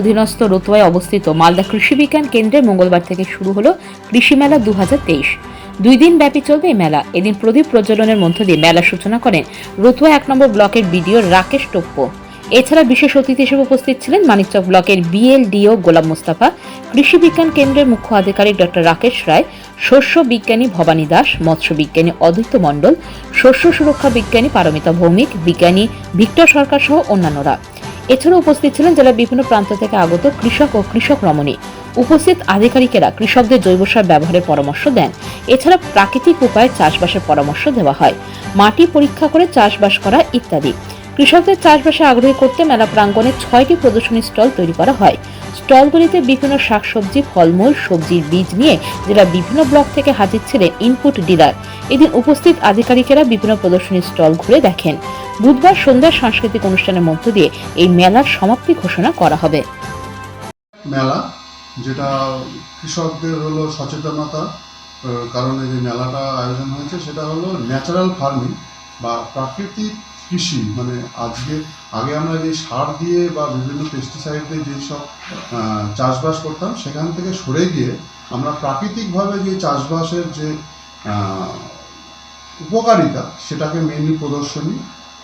অধীনস্থ রতুয়ায় অবস্থিত মালদা কৃষি বিজ্ঞান কেন্দ্রে মঙ্গলবার থেকে শুরু হলো কৃষি মেলা দু দুই দিন ব্যাপী চলবে এই মেলা। এদিন প্রদীপ প্রজ্বলনের মধ্য দিয়ে মেলার সূচনা করেন রতুয়া এক নম্বর ব্লকের বিডিও রাকেশ টোপ্পো। এছাড়া বিশেষ অতিথি হিসেবে উপস্থিত ছিলেন মানিকচক ব্লকের বিএলডিও গোলাম মোস্তাফা, কৃষি বিজ্ঞান কেন্দ্রের মুখ্য আধিকারিক ডক্টর রাকেশ রায়, শস্য বিজ্ঞানী ভবানী দাস, মৎস্য বিজ্ঞানী অদ্বৈত মণ্ডল, শস্য সুরক্ষা বিজ্ঞানী পারমিতা ভৌমিক, বিজ্ঞানী ভিক্টর সরকার সহ অন্যান্যরা। এছাড়া উপস্থিত ছিলেন জেলার বিভিন্ন প্রান্ত থেকে আগত কৃষক ও কৃষক রমণী। উপস্থিত আধিকারিকেরা কৃষকদের জৈব সার ব্যবহারের পরামর্শ দেন। এছাড়া প্রাকৃতিক উপায়ে চাষবাসের পরামর্শ দেওয়া হয়। মাটি পরীক্ষা করে চাষবাস করা ইত্যাদি। কৃষকদের চাষবাসে আগ্রহী করতে মেলা প্রাঙ্গনে ছয়টি প্রদর্শনী স্টল তৈরি করা হয়। স্টলগুলিতে বিভিন্ন শাকসবজি, ফলমূল, সবজির বীজ নিয়ে জেলার বিভিন্ন ব্লক থেকে হাজির ছিলেন ইনপুট ডিলার এদিন উপস্থিত আধিকারিকেরা বিভিন্ন প্রদর্শনী স্টল ঘুরে দেখেন। বুধবার সন্ধ্যার সাংস্কৃতিক অনুষ্ঠানের মধ্য দিয়ে এই মেলার সমাপ্তি ঘোষণা করা হবে। মেলা, যেটা কৃষকদের হলো সচেতনতা কারণে যে মেলাটা আয়োজন হয়েছে, সেটা হলো ন্যাচারাল ফার্মিং বা প্রাকৃতিক কৃষি মানে আজকে আগে আমরা যে সার দিয়ে বা বিভিন্ন পেস্টিসাইড দিয়ে যেসব চাষবাস করতাম, সেখান থেকে সরে গিয়ে আমরা প্রাকৃতিকভাবে যে চাষবাসের যে উপকারিতা, সেটাকে মেনলি প্রদর্শনী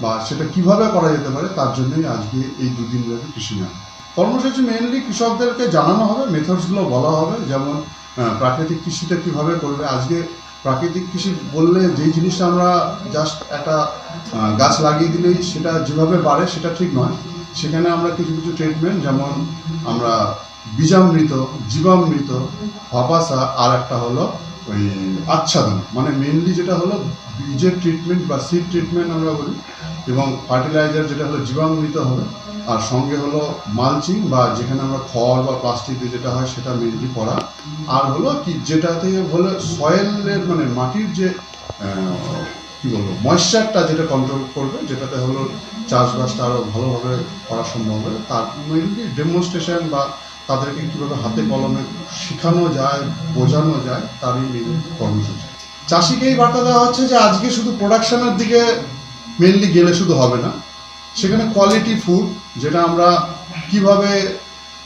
বা সেটা কীভাবে করা যেতে পারে, তার জন্যই আজকে এই দুদিন ব্যাপী কৃষি মেলা। কর্মসূচি মেনলি কৃষকদেরকে জানানো হবে মেথডসগুলো বলা হবে, যেমন প্রাকৃতিক কৃষিটা কীভাবে করবে। আজকে প্রাকৃতিক কৃষি বললে যেই জিনিসটা আমরা জাস্ট একটা গাছ লাগিয়ে দিলেই সেটা যেভাবে বাড়ে সেটা ঠিক নয়। সেখানে আমরা কিছু কিছু ট্রিটমেন্ট যেমন আমরা বীজামৃত, জীবামৃত হপাসা আর একটা হলো ওই আচ্ছাদন। মানে মেনলি যেটা হলো বীজের ট্রিটমেন্ট বা সিড ট্রিটমেন্ট আমরা বলি এবং ফার্টিলাইজার যেটা হলো জীবামৃত হবে। আর সঙ্গে হলো মালচিং বা যেখানে আমরা খড় বা প্লাস্টিক দিয়ে যেটা হয় সেটা মেনলি করা। আর হলো কি, যেটাতে হলো সয়েলের মানে মাটির যে কি বলব ময়েশ্চারটা যেটা কন্ট্রোল করবে, যেটাতে হলো চাষবাসটা আরও ভালোভাবে করা সম্ভব হবে, তার মেনলি ডেমনস্ট্রেশন বা তাদেরকে কীভাবে হাতে কলমে শেখানো যায়, বোঝানো যায়, তারই মেন কর্মসূচি চাষিকে এই বার্তা দেওয়া হচ্ছে যে আজকে শুধু প্রোডাকশনের দিকে মেনলি গেলে শুধু হবে না। সেখানে কোয়ালিটি ফুড যেটা আমরা কীভাবে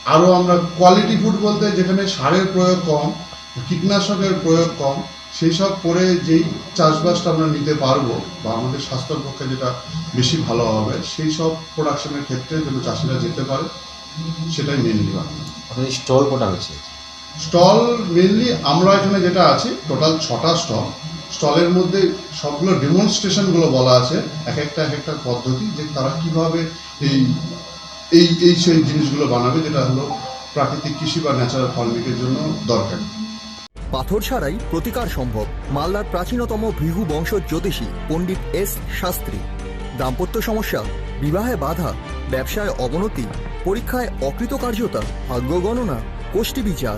আরও আমরা কোয়ালিটি ফুড বলতে যেখানে সারের প্রয়োগ কম কীটনাশকের প্রয়োগ কম সেই সব করে যেই চাষবাসটা আমরা নিতে পারব বা আমাদের স্বাস্থ্যের পক্ষে যেটা বেশি ভালো হবে সেই সব প্রোডাকশনের ক্ষেত্রে যেন চাষিরা যেতে পারে সেটাই মেনলি আপনাদের স্টল কোটা হয়েছে স্টল মেনলি আমরা এখানে যেটা আছি টোটাল ছটা স্টল স্টলের মধ্যে সবগুলো ডেমনস্ট্রেশনগুলো বলা আছে এক একটা এক একটা পদ্ধতি যে তারা কীভাবে এই এই এই সেই জিনিসগুলো বানাবে যেটা হলো প্রাকৃতিক কৃষি বা ন্যাচারাল ফার্মিংয়ের জন্য দরকার। পাথর ছাড়াই প্রতিকার সম্ভব। মালদার প্রাচীনতম ভৃগু বংশ জ্যোতিষী পণ্ডিত এস শাস্ত্রী। দাম্পত্য সমস্যা, বিবাহে বাধা, ব্যবসায় অবনতি, পরীক্ষায় অকৃতকার্যতা, ভাগ্য গণনা গোষ্ঠী বিচার